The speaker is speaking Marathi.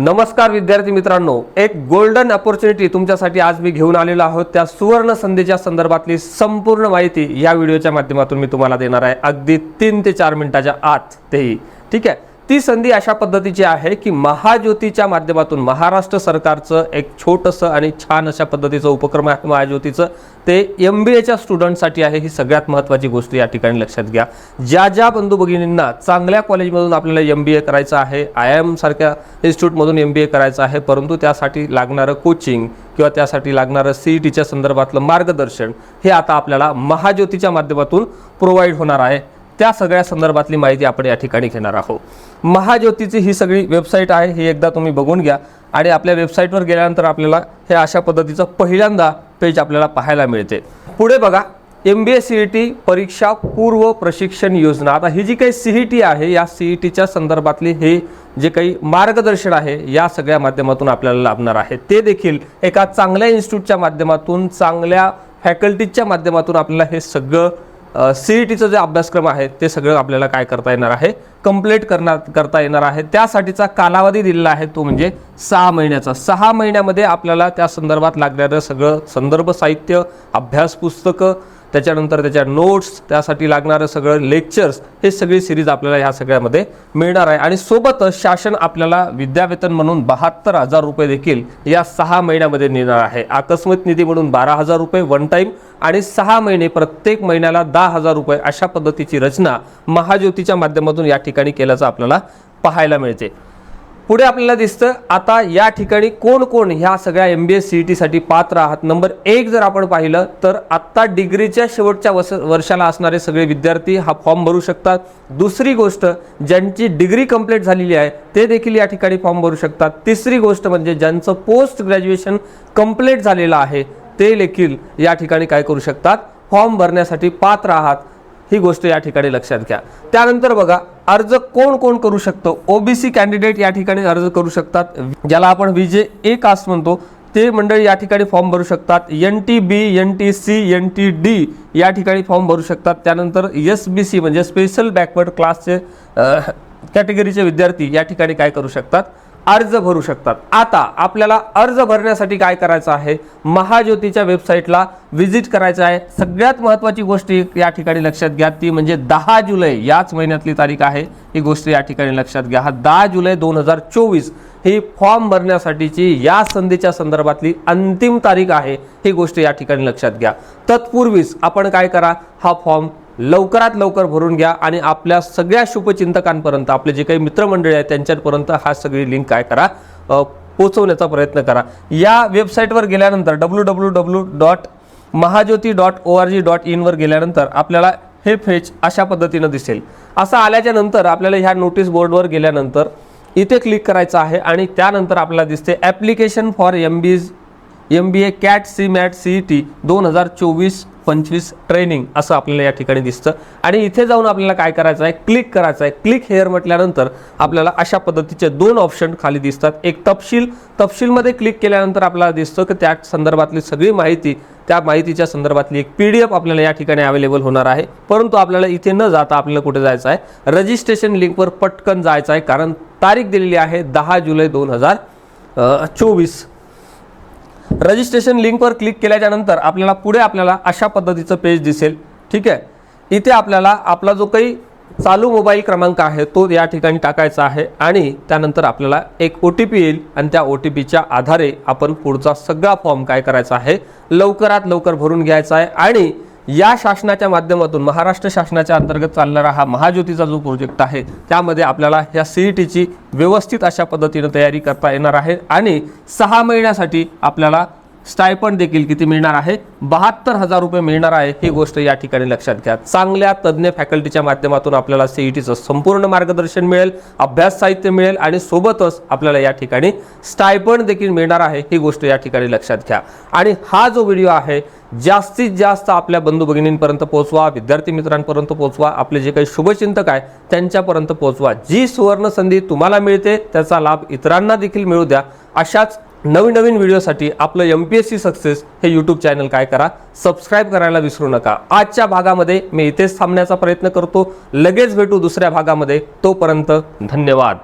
नमस्कार विद्यार्थी मित्रांनो एक गोल्डन अपॉर्च्युनिटी तुमच्यासाठी आज मी घेऊन आलेलो आहोत. त्या सुवर्ण संधीच्या संदर्भातली संपूर्ण माहिती या व्हिडिओच्या माध्यमातून मी तुम्हाला देणार आहे. अगदी तीन ते चार मिनिटाच्या आत तेही. ठीक आहे? ती संधी अशा पद्धतीची आहे की महाज्योतीच्या माध्यमातून महाराष्ट्र सरकारचं एक छोटंसं आणि छान अशा पद्धतीचं उपक्रम आहे महाज्योतीचं ते एम बी एच्या स्टुडंटसाठी आहे ही सगळ्यात महत्त्वाची गोष्ट या ठिकाणी लक्षात घ्या. ज्या ज्या बंधू भगिनींना चांगल्या कॉलेजमधून आपल्याला एम बी ए करायचं आहे आय आय एमसारख्या इन्स्टिट्यूटमधून एम बी ए करायचं आहे परंतु त्यासाठी लागणारं कोचिंग किंवा त्यासाठी लागणारं सी ई टीच्या संदर्भातलं मार्गदर्शन हे आता आपल्याला महाज्योतीच्या माध्यमातून प्रोव्हाइड होणार आहे. त्या सगळ्या संदर्भातली माहिती आपण या ठिकाणी घेणार आहोत. महाज्योतीची ही सगळी वेबसाईट आहे ही एकदा तुम्ही बघून घ्या. आणि आपल्या वेबसाईटवर गेल्यानंतर आपल्याला हे अशा पद्धतीचं पहिल्यांदा पेज आपल्याला पाहायला मिळते. पुढे बघा M B A C E T परीक्षा पूर्व प्रशिक्षण योजना. आता ही जी काही सी ई टी आहे या सी ई टीच्या संदर्भातली हे जे काही मार्गदर्शन आहे या सगळ्या माध्यमातून आपल्याला लाभणार आहे. ते देखील एका चांगल्या इन्स्टिट्यूटच्या माध्यमातून चांगल्या फॅकल्टीजच्या माध्यमातून आपल्याला हे सगळं सी ई टीचं जे अभ्यासक्रम आहे ते सगळं आपल्याला काय करता येणार आहे? कंप्लीट करणार करता येणार आहे. त्यासाठीचा कालावधी दिलेला आहे तो म्हणजे सहा महिन्याचा. सहा महिन्यामध्ये आपल्याला त्या संदर्भात लागणारं सगळं संदर्भ साहित्य अभ्यास पुस्तकं त्याच्यानंतर त्याच्या नोट्स त्यासाठी लागणारं सगळं लेक्चर्स हे सगळी सिरीज आपल्याला ह्या सगळ्यामध्ये मिळणार आहे. आणि सोबतच शासन आपल्याला विद्यावेतन म्हणून बहात्तर हजार रुपये देखील या सहा महिन्यामध्ये नेणार आहे. आकस्मिक निधी म्हणून बारा हजार रुपये वन टाईम आणि सहा महिने प्रत्येक महिन्याला दहा हजार रुपये अशा पद्धतीची रचना महाज्योतीच्या माध्यमातून या ठिकाणी केल्याचं आपल्याला पाहायला मिळते. पुढे आपल्याला दिसतं आता या ठिकाणी कोण कोण ह्या सगळ्या M B S C E टीसाठी पात्र आहात? नंबर एक जर आपण पाहिलं तर आत्ता डिग्रीच्या शेवटच्या वस वर्षाला असणारे सगळे विद्यार्थी हा फॉर्म भरू शकतात. दुसरी गोष्ट ज्यांची डिग्री कंप्लीट झालेली आहे ते देखील या ठिकाणी फॉर्म भरू शकतात. तिसरी गोष्ट म्हणजे ज्यांचं पोस्ट ग्रॅज्युएशन कंप्लीट झालेलं आहे ते देखील या ठिकाणी काय करू शकतात? फॉर्म भरण्यासाठी पात्र आहात. ही गोष्ट या ठिकाणी लक्षात घ्या. त्यानंतर बघा अर्ज कोण कोण करू शकतो? ओबीसी कॅन्डिडेट या ठिकाणी अर्ज करू शकतात. ज्याला आपण विजे ए कास्ट म्हणतो ते मंडळी या ठिकाणी फॉर्म भरू शकतात. N T B N T C N T D या ठिकाणी फॉर्म भरू शकतात. त्यानंतर एस बी सी म्हणजे स्पेशल बॅकवर्ड क्लासचे कॅटेगरीचे विद्यार्थी या ठिकाणी काय करू शकतात? अर्ज भरू शकतात. आता आपल्याला अर्ज भरण्यासाठी काय करायचं आहे? महाज्योतीच्या वेबसाईटला व्हिजिट करायचं आहे. सगळ्यात महत्त्वाची गोष्ट या ठिकाणी लक्षात घ्या. ती म्हणजे दहा जुलै याच महिन्यातली तारीख आहे. ही गोष्ट या ठिकाणी लक्षात घ्या. हा दहा जुलै दोन हजार चोवीस ही फॉर्म भरण्यासाठीची या संधीच्या संदर्भातली अंतिम तारीख आहे. ही गोष्ट या ठिकाणी लक्षात घ्या. तत्पूर्वीच आपण काय करा? हा फॉर्म लवकरात लवकर भरून घ्या आणि आपल्या सगळ्या शुभचिंतकांपर्यंत आपले जे काही मित्रमंडळी आहेत त्यांच्यापर्यंत हा सगळी लिंक काय करा पोचवण्याचा प्रयत्न करा. या वेबसाईटवर गेल्यानंतर W W W dot Mahajyoti dot O R G dot इनवर गेल्यानंतर आपल्याला हे फेच अशा पद्धतीनं दिसेल. असं आल्याच्यानंतर आपल्याला ह्या नोटीस बोर्डवर गेल्यानंतर इथे क्लिक करायचं आहे आणि त्यानंतर आपल्याला दिसते ॲप्लिकेशन फॉर एम बीज M B A CAT C MAT C E T दोन हजार चोवीस पंचवीस ट्रेनिंग असं आपल्याला या ठिकाणी दिसतं. आणि इथे जाऊन आपल्याला काय करायचं आहे? क्लिक करायचं आहे. क्लिक हेअर म्हटल्यानंतर आपल्याला अशा पद्धतीचे दोन ऑप्शन खाली दिसतात. एक तपशील. तपशीलमध्ये क्लिक केल्यानंतर आपल्याला दिसतं की त्या संदर्भातली सगळी माहिती त्या माहितीच्या संदर्भातली एक पी डी एफ आपल्याला या ठिकाणी अवेलेबल होणार आहे. परंतु आपल्याला इथे न जाता आपल्याला कुठे जायचं आहे? रजिस्ट्रेशन लिंकवर पटकन जायचं आहे. कारण तारीख दिलेली आहे दहा जुलै दोन हजार चोवीस. रजिस्ट्रेशन लिंकवर क्लिक केल्याच्यानंतर आपल्याला पुढे आपल्याला अशा पद्धतीचं पेज दिसेल. ठीक आहे? इथे आपल्याला आपला जो काही चालू मोबाईल क्रमांक आहे तो या ठिकाणी टाकायचा आहे आणि त्यानंतर आपल्याला एक ओ टी पी येईल आणि त्या ओ टी पीच्या आधारे आपण पुढचा सगळा फॉर्म काय करायचा आहे लवकरात लवकर भरून घ्यायचा आहे आणि या शासनाच्या माध्यमातून महाराष्ट्र शासनाच्या अंतर्गत चालणारा हा महाज्योतीचा जो प्रोजेक्ट आहे त्यामध्ये आपल्याला या सी ई टीची व्यवस्थित अशा पद्धतीनं तयारी करता येणार आहे आणि सहा महिन्यासाठी आपल्याला स्टायपंड देखील किती मिळणार आहे? बहात्तर हजार रुपये मिळणार आहे ही गोष्ट या ठिकाणी लक्षात घ्या. चांगल्या तज्ज्ञ फॅकल्टीच्या माध्यमातून आपल्याला सीईटीचं संपूर्ण मार्गदर्शन मिळेल अभ्यास साहित्य मिळेल आणि सोबतच आपल्याला या ठिकाणी स्टायपंड देखील मिळणार आहे ही गोष्ट या ठिकाणी लक्षात घ्या. आणि हा जो व्हिडिओ आहे जास्तीत जास्त आपल्या बंधू भगिनींपर्यंत पोहोचवा विद्यार्थी मित्रांपर्यंत पोहोचवा आपले जे काही शुभचिंतक आहे त्यांच्यापर्यंत पोहोचवा. जी सुवर्ण संधी तुम्हाला मिळते त्याचा लाभ इतरांना देखील मिळू द्या. अशाच नवीन नवीन व्हिडिओसाठी आपलं M P S C success हे यूट्यूब चॅनल काय करा? सबस्क्राईब करायला विसरू नका. आजच्या भागामध्ये मी इथेच थांबण्याचा प्रयत्न करतो. लगेच भेटू दुसऱ्या भागामध्ये. तोपर्यंत धन्यवाद.